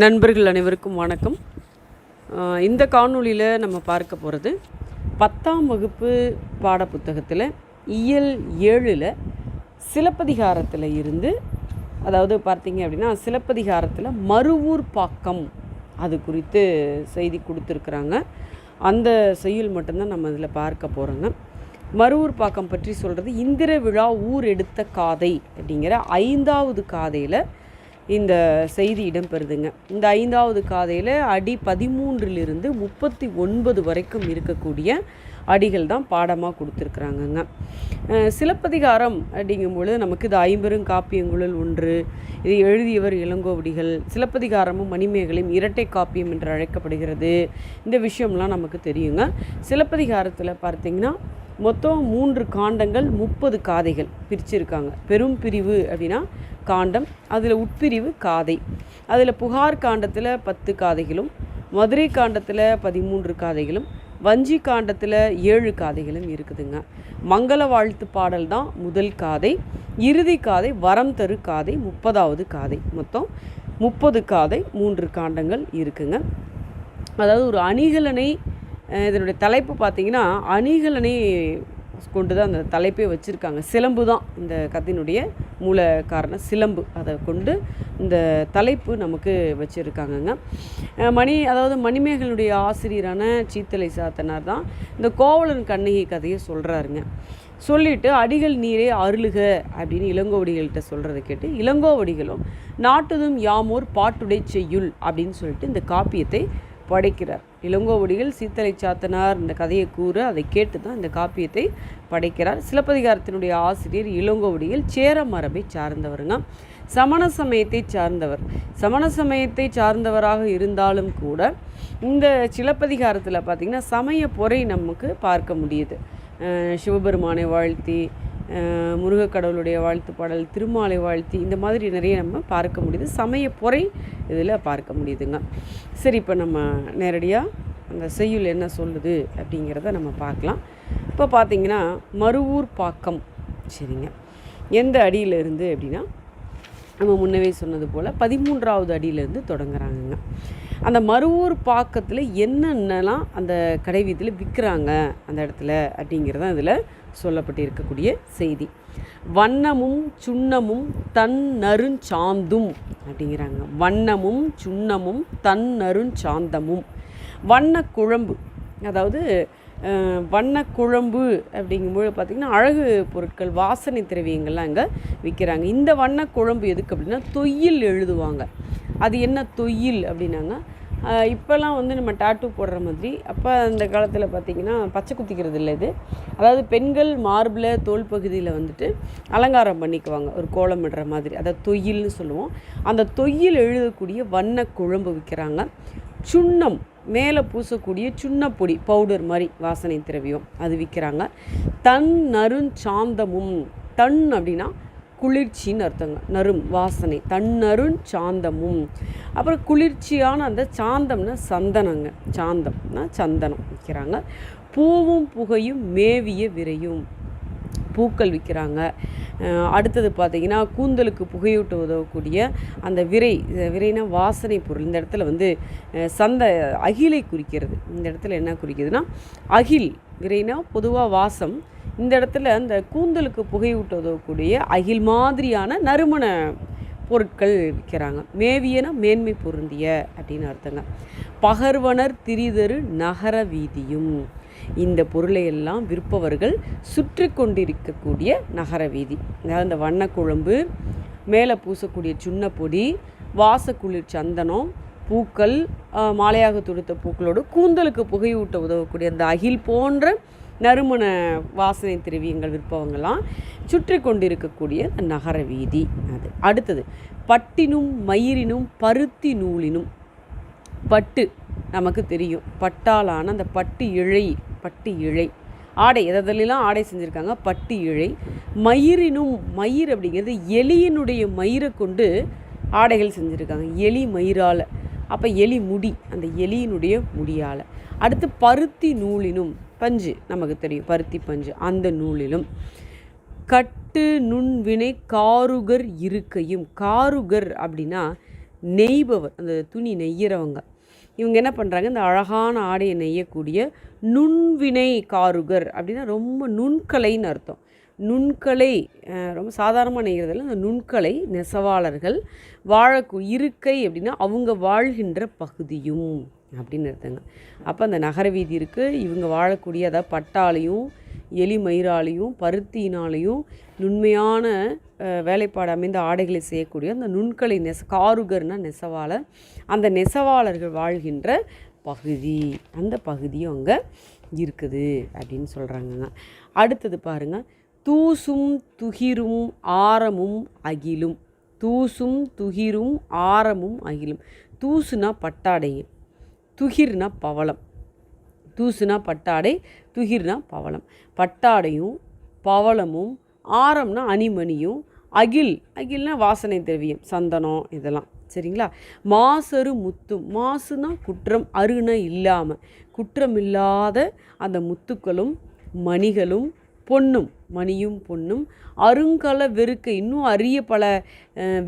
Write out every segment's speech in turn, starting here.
நண்பர்கள் அனைவருக்கும் வணக்கம். இந்த காணொளியில் நம்ம பார்க்க போகிறது பத்தாம் வகுப்பு பாடப்புத்தகத்தில் இயல் ஏழில் சிலப்பதிகாரத்தில் இருந்து அதாவது பார்த்தீங்க அப்படின்னா சிலப்பதிகாரத்தில் மறுவூர் பாக்கம் அது குறித்து செய்தி கொடுத்துருக்குறாங்க. அந்த செய்யுள் மட்டும்தான் நம்ம இதில் பார்க்க போகிறோங்க மறுவூர் பாக்கம் பற்றி சொல்கிறது இந்திர விழா ஊர் எடுத்த காதை அப்படிங்கிற ஐந்தாவது காதையில் இந்த செய்தி இடம்பெறுதுங்க. இந்த ஐந்தாவது காதையில் அடி பதிமூன்றிலிருந்து முப்பத்தி ஒன்பது வரைக்கும் இருக்கக்கூடிய அடிகள் தான் பாடமாக கொடுத்துருக்குறாங்கங்க. சிலப்பதிகாரம் அப்படிங்கும்பொழுது நமக்கு இது ஐம்பெரும் காப்பியங்குழல் ஒன்று இது எழுதியவர் இளங்கோவடிகள் சிலப்பதிகாரமும் மணிமேகலையும் இரட்டை காப்பியம் என்று அழைக்கப்படுகிறது. இந்த விஷயம்லாம் நமக்கு தெரியுங்க. சிலப்பதிகாரத்தில் பார்த்தீங்கன்னா மொத்தம் மூன்று காண்டங்கள் முப்பது காதைகள் பிரிச்சிருக்காங்க. பெரும் பிரிவு அப்படின்னா காண்டம் அதில் உட்பிரிவு காதை. அதில் புகார் காண்டத்தில் பத்து காதைகளும் மதுரை காண்டத்தில் பதிமூன்று காதைகளும் வஞ்சி காண்டத்தில் ஏழு காதைகளும் இருக்குதுங்க. மங்கள வாழ்த்து பாடல் தான் முதல் காதை. இறுதி காதை வரம் தரு காதை முப்பதாவது காதை. மொத்தம் முப்பது காதை மூன்று காண்டங்கள் இருக்குங்க. அதாவது ஒரு அணிகலனை இதனுடைய தலைப்பு பார்த்தீங்கன்னா அணிகலனை கொண்டு தான் அந்த தலைப்பே வச்சுருக்காங்க. சிலம்பு தான் இந்த கத்தினுடைய மூல காரணம். சிலம்பு அதை கொண்டு இந்த தலைப்பு நமக்கு வச்சுருக்காங்கங்க. மணி அதாவது மணிமேகலுடைய ஆசிரியரான சீத்தலை சாத்தனார் தான் இந்த கோவலன் கண்ணகி கதையை சொல்கிறாருங்க சொல்லிட்டு அடிகள் நீரே அருளுக அப்படின்னு இளங்கோவடிகள்கிட்ட சொல்கிறத கேட்டு இளங்கோவடிகளும் நாட்டுதும் யாமோர் பாட்டுடை செய்யுள் அப்படின்னு சொல்லிட்டு இந்த காப்பியத்தை படைக்கிறார். இளங்கோவடிகள் சீத்தலை சாத்தனார் இந்த கதையை கூற அதை கேட்டு தான் இந்த காப்பியத்தை படைக்கிறார். சிலப்பதிகாரத்தினுடைய ஆசிரியர் இளங்கோவடிகள் சேர மரபை சார்ந்தவருங்க. சமண சமயத்தை சார்ந்தவர். சமண சமயத்தை சார்ந்தவராக இருந்தாலும் கூட இந்த சிலப்பதிகாரத்தில் பார்த்திங்கன்னா சமய பொறை நமக்கு பார்க்க முடியுது. சிவபெருமானை வாழ்த்தி முருகக்கடவுளுடைய வாழ்த்து பாடல் திருமாலை வாழ்த்தி இந்த மாதிரி நிறைய நம்ம பார்க்க முடியுது. சமய பொறை இதில் பார்க்க முடியுதுங்க. சரி இப்போ நம்ம நேரடியாக அந்த செய்யுள் என்ன சொல்லுது அப்படிங்கிறத நம்ம பார்க்கலாம். இப்போ பார்த்தீங்கன்னா மறுவூர் பாக்கம். சரிங்க. எந்த அடியில் இருந்து அப்படின்னா நம்ம முன்னவே சொன்னது போல் பதிமூன்றாவது அடியிலேருந்து தொடங்குறாங்கங்க. அந்த மறுவூர் பாக்கத்தில் என்னென்னலாம் அந்த கடைவீதியில் விற்கிறாங்க அந்த இடத்துல அப்படிங்கிறதான் இதில் சொல்லப்பட்டு இருக்கக்கூடிய செய்தி. வண்ணமும் சுண்ணமும் தன் நறுஞ்சாந்தும் அப்படிங்கிறாங்க. வண்ணமும் சுண்ணமும் தன் நறுஞ்சாந்தமும் வண்ணக்குழம்பு அதாவது வண்ணக்குழம்பு அப்படிங்கும்போது பார்த்திங்கன்னா அழகு பொருட்கள் வாசனை திரவியங்கள்லாம் அங்கே விற்கிறாங்க இந்த வண்ணக்குழம்பு எதுக்கு அப்படின்னா தொய்யில் எழுதுவாங்க. அது என்ன தொய்யில் அப்படின்னாங்க இப்போல்லாம் வந்து நம்ம டாட்டூ போடுற மாதிரி அப்போ அந்த காலத்தில் பார்த்திங்கன்னா பச்சை குத்திக்கிறது இல்லை இது. அதாவது பெண்கள் மார்பில் தோல் பகுதியில் வந்துட்டு அலங்காரம் பண்ணிக்குவாங்க. ஒரு கோலம் இடுற மாதிரி அதை தொயில்னு சொல்லுவோம். அந்த தொயில் எழுதக்கூடிய வண்ண குழம்பு விற்கிறாங்க சுண்ணம் மேலே பூசக்கூடிய சுண்ணப்பொடி பவுடர் மாதிரி வாசனை திரவியம் அது விற்கிறாங்க தன் நறுஞ்சாந்தமும் தன் அப்படின்னா குளிர்ச்சின்னு அர்த்தங்க. நறும் வாசனை. தன்னருண் சாந்தமும். அப்புறம் குளிர்ச்சியான அந்த சாந்தம்னா சந்தனங்க. சாந்தம்னா சந்தனம் விற்கிறாங்க பூவும் புகையும் மேவிய விரையும். பூக்கள் விற்கிறாங்க அடுத்தது பார்த்திங்கன்னா கூந்தலுக்கு புகையூட்டு உதவக்கூடிய அந்த விரை விரைனா வாசனை பொருள். இந்த இடத்துல வந்து சந்த அகிலை குறிக்கிறது. இந்த இடத்துல என்ன குறிக்குதுன்னா அகில். விரைனா பொதுவாக வாசம். இந்த இடத்துல அந்த கூந்தலுக்கு புகையூட்ட உதவக்கூடிய அகில் மாதிரியான நறுமண பொருட்கள் விற்கிறாங்க. மேவியனா மேன்மை பொருந்திய அப்படின்னு அர்த்தங்க. பகர்வனர் திரிதரு நகர வீதியும். இந்த பொருளை எல்லாம் விற்பவர்கள் சுற்றி கொண்டிருக்கக்கூடிய நகர வீதி. அதாவது இந்த வண்ணக்குழம்பு மேலே பூசக்கூடிய சுண்ணப்பொடி வாசக்குளிர் சந்தனம் பூக்கள் மாலையாக தொடுத்த பூக்களோடு கூந்தலுக்கு புகையூட்ட உதவக்கூடிய அந்த அகில் போன்ற நறுமண வாசனை திரவியங்கள் விற்பவங்களாம் சுற்றி கொண்டிருக்கக்கூடிய அந்த நகர வீதி அது. அடுத்தது பட்டினும் மயிரினும் பருத்தி நூலினும் பட்டு நமக்கு தெரியும். பட்டாலான அந்த பட்டு இழை பட்டு இழை. ஆடை எதெல்லாம் ஆடை செஞ்சுருக்காங்க? பட்டு இழை. மயிரினும் மயிர் அப்படிங்கிறது எலியினுடைய மயிரை கொண்டு ஆடைகள் செஞ்சுருக்காங்க. எலி மயிரால். அப்போ எலி முடி அந்த எலியினுடைய முடியால். அடுத்து பருத்தி நூலினும் பஞ்சு நமக்கு தெரியும். பருத்தி பஞ்சு அந்த நூலிலும். கட்டு நுண்வினை காருகர் இருக்கையும். காருகர் அப்படின்னா நெய்பவர் அந்த துணி நெய்யிறவங்க. இவங்க என்ன பண்ணுறாங்க இந்த அழகான ஆடையை நெய்யக்கூடிய நுண்வினை காருகர் அப்படின்னா ரொம்ப நுண்கலைன்னு அர்த்தம். நுண்கலை ரொம்ப சாதாரணமாக நெய்கிறதில்ல இந்த நுண்கலை நெசவாளர்கள் வாழக்கூ இருக்கை அப்படின்னா அவங்க வாழ்கின்ற பகுதியும். அப்படின்னு அர்த்தங்க அப்போ அந்த நகர வீதி இருக்குது இவங்க வாழக்கூடிய அதாவது பட்டாலையும் எலி மயிராலையும் பருத்தினாலையும் நுண்மையான வேலைப்பாடு அமைந்த ஆடைகளை செய்யக்கூடிய அந்த நுண்கலை நெச காருகர்னா நெசவாளர். அந்த நெசவாளர்கள் வாழ்கின்ற பகுதி. அந்த பகுதியும் அங்கே இருக்குது அப்படின்னு சொல்கிறாங்கங்க அடுத்தது பாருங்க. தூசும் துகிரும் ஆரமும் அகிலும். தூசும் துகிரும் ஆரமும் அகிலும். தூசுனா பட்டாடைங்க. துகிர்னா பவளம். தூசுனா பட்டாடை துகிர்னா பவளம். பட்டாடையும் பவளமும் ஆரம்னா அணிமணியும் அகில் அகில்னா வாசனை திரவியம் சந்தனம் இதெல்லாம். சரிங்களா? மாசரு முத்தும் மாசுனா குற்றம் அருணை இல்லாமல் குற்றம் இல்லாத அந்த முத்துக்களும் மணிகளும் பொன்னும் மணியும் பொன்னும் அருங்கல வெறுக்கை இன்னும் அரிய பல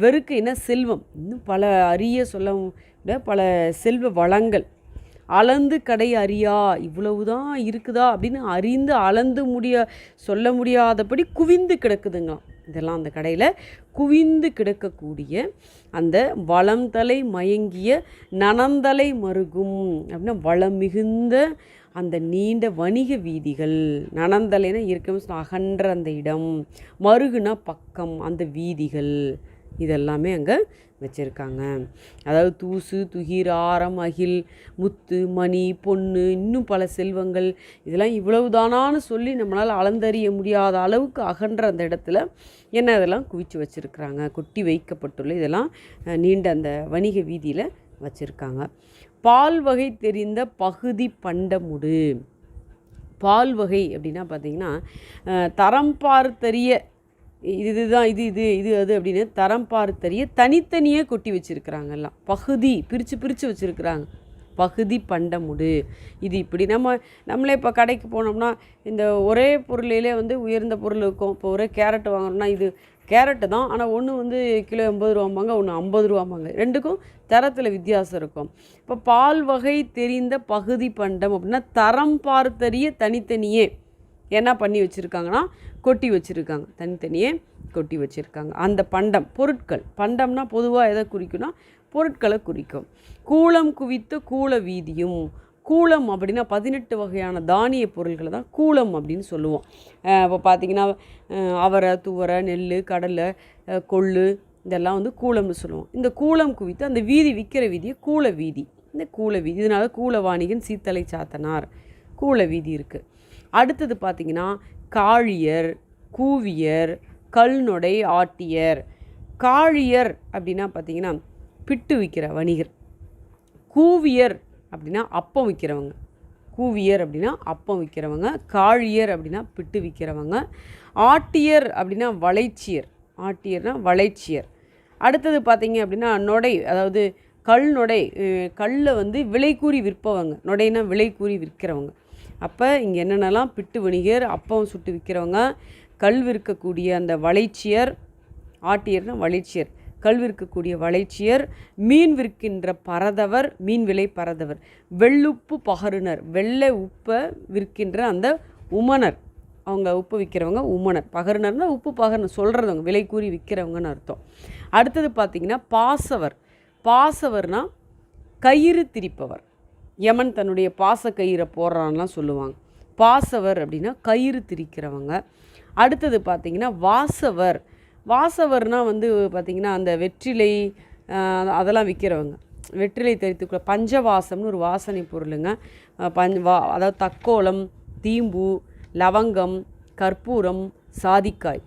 வெறுக்கைன்னா செல்வம்? இன்னும் பல அரிய சொல்ல பல செல்வ வளங்கள். அளந்து கடை அறியா இவ்வளவுதான் இருக்குதா அப்படின்னு அறிந்து அளந்து முடிய சொல்ல முடியாதபடி குவிந்து கிடக்குதுங்களாம் இதெல்லாம் அந்த கடையில் குவிந்து கிடக்கக்கூடிய அந்த வளம் தலை மயங்கிய நனந்தலை மருகும் அப்படின்னா வளம் மிகுந்த அந்த நீண்ட வணிக வீதிகள். நனந்தலைன்னா இருக்கணும் அகன்ற அந்த இடம். மருகுனா பக்கம் அந்த வீதிகள். இதெல்லாமே அங்கே வச்சுருக்காங்க. அதாவது தூசு துகிர் ஆரம் அகில் முத்து மணி பொண்ணு இன்னும் பல செல்வங்கள். இதெல்லாம் இவ்வளவுதானான்னு சொல்லி நம்மளால் அளந்தறிய முடியாத அளவுக்கு அகன்ற அந்த இடத்துல என்ன இதெல்லாம் குவிச்சு வச்சுருக்குறாங்க. கொட்டி வைக்கப்பட்டுள்ள இதெல்லாம் நீண்ட அந்த வணிக வீதியில் வச்சுருக்காங்க. பால் வகை தெரிந்த பகுதி பண்டமுடு. பால் வகை அப்படின்னா பார்த்தீங்கன்னா தரம் பார்த்தறிய இது இதுதான் இது இது இது அது அப்படின்னு தரம் பார்த்தறிய தனித்தனியே கொட்டி வச்சுருக்குறாங்க எல்லாம் பகுதி பிரித்து பிரித்து வச்சுருக்குறாங்க. பகுதி பண்டமுடு. இது இப்படி நம்ம நம்மளே இப்போ கடைக்கு போனோம்னா இந்த ஒரே பொருளிலே வந்து உயர்ந்த பொருள் இருக்கும். இப்போ ஒரே கேரட் வாங்குறோம்னா இது கேரட்டு தான். ஆனால் ஒன்று வந்து கிலோ எண்பது ரூபாம்பாங்க ஒன்று ஐம்பது ரூபாம்பாங்க. ரெண்டுக்கும் தரத்தில் வித்தியாசம் இருக்கும். இப்போ பால் வகை தெரிந்த பகுதி பண்டம் அப்படின்னா தரம் பார்த்தறிய தனித்தனியே என்ன பண்ணி வச்சுருக்காங்கன்னா கொட்டி வச்சுருக்காங்க. தனித்தனியே கொட்டி வச்சுருக்காங்க. அந்த பண்டம் பொருட்கள் பண்டம்னா பொதுவாக எதை குறிக்கும்னா பொருட்களை குறிக்கும். கூலம் குவித்த கூல வீதியும் கூலம் அப்படின்னா பதினெட்டு வகையான தானிய பொருள்களை தான் கூலம் அப்படின்னு சொல்லுவோம். இப்போ பார்த்தீங்கன்னா அவரை துவரை நெல் கடலை கொள்ளு இதெல்லாம் வந்து கூளம்னு சொல்லுவோம். இந்த கூலம் குவித்து அந்த வீதி விற்கிற வீதியை கூல வீதி. இந்த கூல வீதி இதனால் கூலவாணிகன் சீத்தலை சாத்தனார் கூல வீதி இருக்குது அடுத்தது பார்த்தீங்கன்னா காழியர் கூவியர் கல்நொடை ஆட்டியர். காழியர் அப்படின்னா பார்த்தீங்கன்னா பிட்டு விற்கிற வணிகர். கூவியர் அப்படின்னா அப்பம் விற்கிறவங்க கூவியர் அப்படின்னா அப்பம் விற்கிறவங்க காழியர் அப்படின்னா பிட்டு விற்கிறவங்க ஆட்டியர் அப்படின்னா வளைச்சியர். ஆட்டியர்னா வளைச்சியர். அடுத்தது பார்த்தீங்க அப்படின்னா நொடை அதாவது கல் நொடை கல்லை வந்து விலை கூறி விற்பவங்க. நொடைனா விலை கூறி விற்கிறவங்க. அப்போ இங்கே என்னென்னலாம் பிட்டு வணிகர் அப்பம் சுட்டு விற்கிறவங்க கல் விற்கக்கூடிய அந்த வளைச்சியர் ஆட்டியர்னா வளைச்சியர் கல் விற்கக்கூடிய வளைச்சியர் மீன் விற்கின்ற பரதவர் மீன் விலை பரதவர் வெள்ளுப்பு பகருனர் வெள்ளை உப்பை விற்கின்ற அந்த உமனர். அவங்க உப்பு விற்கிறவங்க உமனர். பகருனர்னா உப்பு பகர்னு சொல்கிறதவங்க விலை கூறி விற்கிறவங்கன்னு அர்த்தம். அடுத்தது பார்த்தீங்கன்னா பாசவர். பாசவர்னால் கயிறு திரிப்பவர். யமன் தன்னுடைய பாச கயிறை போடுறான்லாம் சொல்லுவாங்க. பாசவர் அப்படின்னா கயிறு திரிக்கிறவங்க. அடுத்தது பார்த்திங்கன்னா வாசவர். வாசவர்னா வந்து பார்த்திங்கன்னா அந்த வெற்றிலை அதெல்லாம் விற்கிறவங்க வெற்றிலை தெரித்துக்குள்ள பஞ்சவாசம்னு ஒரு வாசனை பொருளுங்க. பஞ்ச வா அதாவது தக்கோலம் தீம்பு லவங்கம் கற்பூரம் சாதிக்காய்.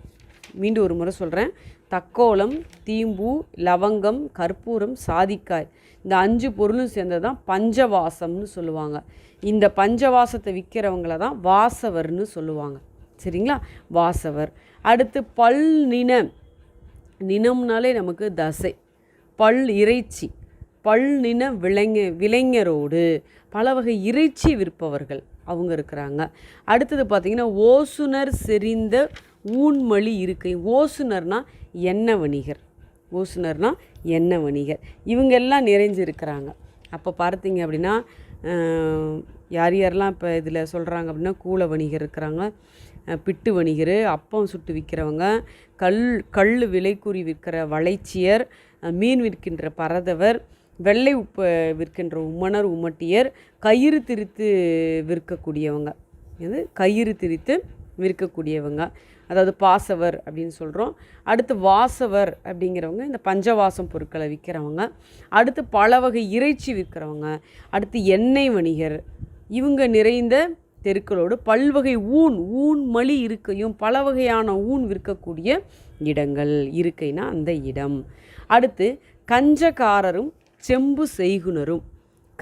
மீண்டும் ஒரு முறை சொல்கிறேன் தக்கோலம் தீம்பு லவங்கம் கற்பூரம் சாதிக்காய். இந்த அஞ்சு பொருளும் சேர்ந்தது தான் பஞ்சவாசம்னு சொல்லுவாங்க. இந்த பஞ்சவாசத்தை விற்கிறவங்கள தான் வாசவர்னு சொல்லுவாங்க. சரிங்களா? வாசவர். அடுத்து பல் நின நினம்னாலே நமக்கு தசை. பல் இறைச்சி. பல் நின விளைஞ விளைஞரோடு. பல வகை இறைச்சி விற்பவர்கள் அவங்க இருக்கிறாங்க. அடுத்தது பார்த்திங்கன்னா ஓசுனர் செறிந்த ஊன்மொழி இருக்கை. ஓசுனர்னால் எண்ணெய் வணிகர். ஓசுனர்னா எண்ணெய் வணிகர். இவங்க எல்லாம் நிறைஞ்சிருக்கிறாங்க. அப்போ பார்த்தீங்க அப்படின்னா யார் யாரெல்லாம் இப்போ இதில் சொல்கிறாங்க அப்படின்னா கூல வணிகர் இருக்கிறாங்க பிட்டு வணிகர் அப்பம் சுட்டு விற்கிறவங்க கல் கல் விலைக்கூறி விற்கிற வளைச்சியர் மீன் விற்கின்ற பரதவர் வெள்ளை உப்பு விற்கின்ற உம்மனர் உமட்டியர் கயிறு திரித்து விற்கக்கூடியவங்க. இது கயிறு திரித்து விற்கக்கூடியவங்க. அதாவது பாசவர் அப்படின்னு சொல்கிறோம் அடுத்து வாசவர் அப்படிங்கிறவங்க இந்த பஞ்சவாசம் பொருட்களை விற்கிறவங்க அடுத்து பல வகை இறைச்சி விற்கிறவங்க அடுத்து எண்ணெய் வணிகர். இவங்க நிறைந்த தெருக்களோடு பல்வகை ஊன் ஊன் மலி இருக்கையும் பல வகையான ஊன் விற்கக்கூடிய இடங்கள் இருக்கைனா அந்த இடம். அடுத்து கஞ்சக்காரரும் செம்பு செய்குனரும்.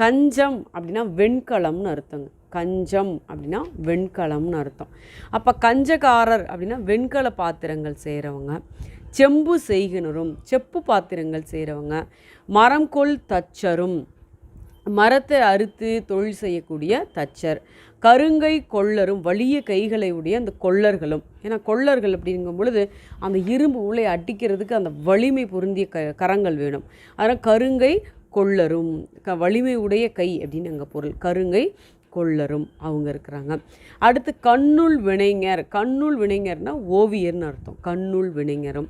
கஞ்சம் அப்படின்னா வெண்கலம்னு அர்த்தங்க. கஞ்சம் அப்படின்னா வெண்கலம்னு அர்த்தம். அப்போ கஞ்சக்காரர் அப்படின்னா வெண்கல பாத்திரங்கள் செய்கிறவங்க செம்பு செய்கினரும் செப்பு பாத்திரங்கள் செய்கிறவங்க மரம் கொள் தச்சரும் மரத்தை அறுத்து தொழில் செய்யக்கூடிய தச்சர் கருங்கை கொள்ளரும் வலிய கைகளை உடைய அந்த கொள்ளர்களும். ஏன்னா கொள்ளர்கள் அப்படிங்கும் பொழுது அந்த இரும்பு உள்ளே அடிக்கிறதுக்கு அந்த வலிமை பொருந்திய க கரங்கள் வேணும். அதனால் கருங்கை கொள்ளரும் க வலிமை உடைய கை அப்படின்னு அங்கே பொருள். கருங்கை கொள்ளரும் அவங்க இருக்கிறாங்க. அடுத்து கண்ணுள் வினைஞர். கண்ணுள் வினைஞர்னா ஓவியர்னு அர்த்தம். கண்ணுள் வினைஞரும்.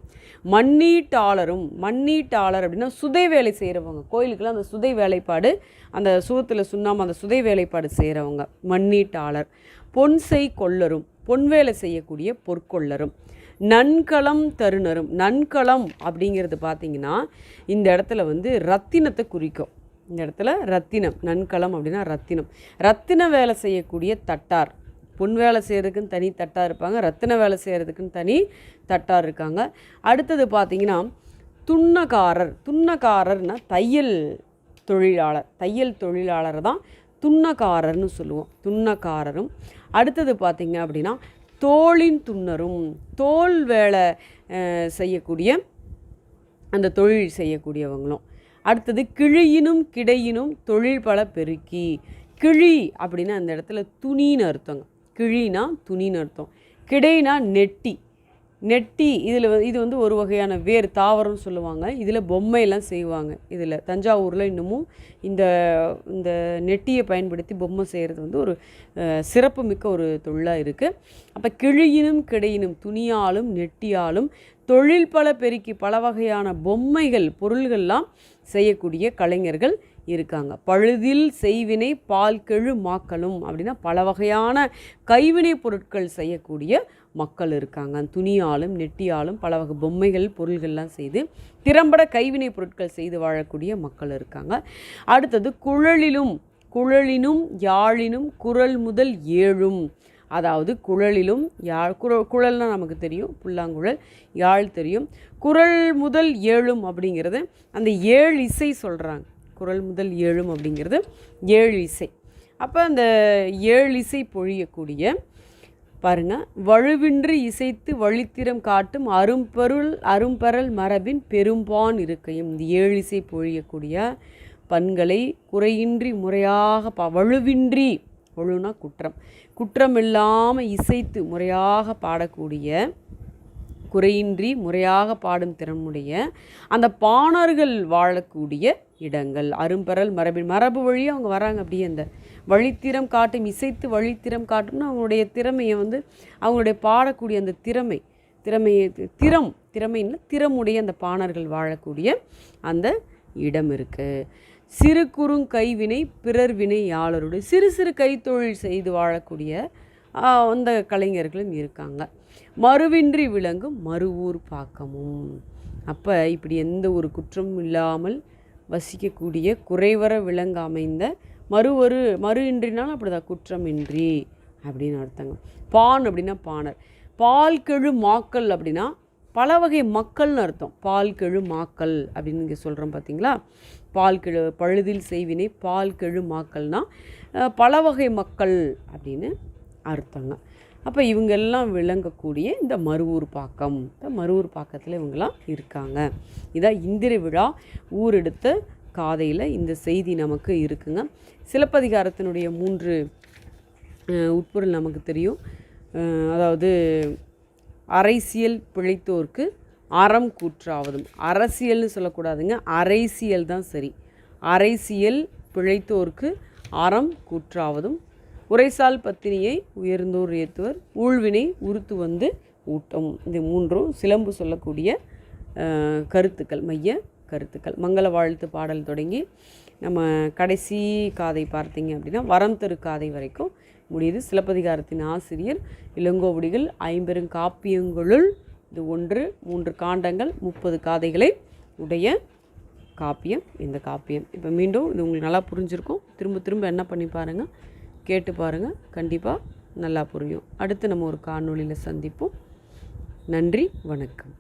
மண்ணீட்டாளரும். மண்ணீட்டாளர் அப்படின்னா சுதை வேலை செய்கிறவங்க கோயிலுக்கெல்லாம் அந்த சுதை வேலைப்பாடு அந்த சுகத்தில் சுண்ணாமல் அந்த சுதை வேலைப்பாடு செய்கிறவங்க மண்ணீட்டாளர். பொன்செய் கொள்ளரும். பொன் வேலை செய்யக்கூடிய பொற்கொள்ளரும். நன்களம் தருணரும். நன்களம் அப்படிங்கிறது பார்த்தீங்கன்னா இந்த இடத்துல வந்து ரத்தினத்தை குறிக்கும். இந்த இடத்துல ரத்தினம் நன்களம் அப்படின்னா ரத்தினம். ரத்தின வேலை செய்யக்கூடிய தட்டார். பொன் வேலை செய்கிறதுக்குன்னு தனி தட்டார் இருப்பாங்க. ரத்தின வேலை செய்கிறதுக்குன்னு தனி தட்டார் இருக்காங்க. அடுத்தது பார்த்திங்கன்னா துண்ணக்காரர் துண்ணக்காரர்னா தையல் தொழிலாளர். தையல் தொழிலாளர் தான் துண்ணக்காரர்னு சொல்லுவோம். துண்ணக்காரரும் அடுத்தது பார்த்திங்க அப்படின்னா தோளின் துன்னரும் தோல் வேலை செய்யக்கூடிய அந்த தொழில் செய்யக்கூடியவங்களும். அடுத்தது கிழியினும் கிடையினும் தொழில் பல பெருக்கி கிழி அப்படின்னா அந்த இடத்துல துணின்னு அர்த்தங்க. கிழினா துணின்னு அர்த்தம். கிடைனா நெட்டி. நெட்டி இதில் இது வந்து ஒரு வகையான வேர் தாவரம்னு சொல்லுவாங்க. இதில் பொம்மையெல்லாம் செய்வாங்க. இதில் தஞ்சாவூரில் இன்னமும் இந்த இந்த நெட்டியை பயன்படுத்தி பொம்மை செய்கிறது வந்து ஒரு சிறப்பு சிறப்புமிக்க ஒரு தொழிலாக இருக்குது அப்போ கிழியினும் கிடையினும் துணியாலும் நெட்டியாலும் தொழில் பல பெருக்கி பல வகையான பொம்மைகள் பொருள்கள்லாம் செய்யக்கூடிய கலைஞர்கள் இருக்காங்க. பழுதில் செய்வினை பால் கெழு மாக்களும் அப்படின்னா பல வகையான கைவினை பொருட்கள் செய்யக்கூடிய மக்கள் இருக்காங்க. துணியாலும் நெட்டியாலும் பல வகை பொம்மைகள் பொருள்கள்லாம் செய்து திறம்பட கைவினை பொருட்கள் செய்து வாழக்கூடிய மக்கள் இருக்காங்க. அடுத்தது குழலிலும் குழலினும் யாழினும் குரல் முதல் ஏழும். அதாவது குழலிலும் யாழ் குரல் குழல்னால் நமக்கு தெரியும் புல்லாங்குழல் யாழ் தெரியும். குரல் முதல் ஏழும் அப்படிங்கிறது அந்த ஏழு இசை சொல்கிறாங்க குரல் முதல் ஏழும் அப்படிங்கிறது ஏழு இசை. அப்போ அந்த ஏழு இசை பொழியக்கூடிய பாருங்க வலுவின்றி இசைத்து வழித்திறம் காட்டும் அரும்பொருள் அரும்பரல் மரபின் பெரும்பான் இருக்கையும். இந்த ஏழு இசை பொழியக்கூடிய பண்களை குறையின்றி முறையாக பா வலுவின்றி வலுனா குற்றம். குற்றம் இல்லாமல் இசைத்து முறையாக பாடக்கூடிய குறையின்றி முறையாக பாடும் திறனுடைய அந்த பாணர்கள் வாழக்கூடிய இடங்கள் அரும்பரல் மரபின் மரபு வழியாக அவங்க வராங்க அப்படியே அந்த வழித்திறம் காட்டும் இசைத்து வழித்திறம் காட்டும்னா அவங்களுடைய திறமையை வந்து அவங்களுடைய பாடக்கூடிய அந்த திறமை திறமையை திறம் திறமைன்னா திறமுடைய அந்த பாணர்கள் வாழக்கூடிய அந்த இடம் இருக்குது சிறு குறுங் கைவினை பிறர் வினை யாளருடைய சிறு சிறு கைத்தொழில் செய்து வாழக்கூடிய அந்த கலைஞர்களும் இருக்காங்க. மறுவின்றி விளங்கும் மறுவூர் பாக்கமும். அப்போ இப்படி எந்த ஒரு குற்றமும் இல்லாமல் வசிக்கக்கூடிய குறைவர விலங்கு அமைந்த மறுவரு மறு இன்றினாலும் அப்படிதான் குற்றமின்றி அப்படின்னு அர்த்தங்க. பான் அப்படின்னா பாணர். பால் கெழு மாக்கள் அப்படின்னா பல வகை மக்கள்னு அர்த்தம். பால் கெழு மாக்கள் அப்படின்னு இங்கே சொல்கிறோம் பார்த்தீங்களா பால் கெழு பழுதில் செய்வினை பால் கெழு மாக்கள்னால் பல வகை மக்கள் அப்படின்னு அர்த்தங்க. அப்போ இவங்கெல்லாம் விளங்கக்கூடிய இந்த மருவூர் பாக்கம். இந்த மருவூர் பாக்கத்தில் இவங்கெல்லாம் இருக்காங்க. இதான் இந்திர விழா ஊரெடுத்த காதையில் இந்த செய்தி நமக்கு இருக்குங்க. சிலப்பதிகாரத்தினுடைய மூன்று உட்பொருள் நமக்கு தெரியும். அதாவது அரசியல் பிழைத்தோர்க்கு அறம் கூற்றாவதும். அரசியல்னு சொல்லக்கூடாதுங்க. அரைசியல் தான் சரி. அரைசியல் பிழைத்தோர்க்கு அறம் கூற்றாவதும். உரைசால் பத்தினியை உயர்ந்தோர் ஏத்துவர் ஊழ்வினை உறுத்து வந்து ஊட்டம். இந்த மூன்றும் சிலம்பு சொல்லக்கூடிய கருத்துக்கள் மைய கருத்துக்கள். மங்கள வாழ்த்து பாடல் தொடங்கி நம்ம கடைசி காதை பார்த்தீங்க அப்படின்னா வரம் தரு காதை வரைக்கும் முடியுது. சிலப்பதிகாரத்தின் ஆசிரியர் இளங்கோவடிகள் ஐம்பெரும் காப்பியங்களுள் இது ஒன்று மூன்று காண்டங்கள் முப்பது காதைகளை உடைய காப்பியம் இந்த காப்பியம். இப்போ மீண்டும் இது உங்களுக்கு நல்லா புரிஞ்சிருக்கும். திரும்ப திரும்ப என்ன பண்ணி பாருங்கள் கேட்டு பாருங்கள் கண்டிப்பாக நல்லா புரியும். அடுத்து நம்ம ஒரு காணொளியில் சந்திப்போம். நன்றி வணக்கம்.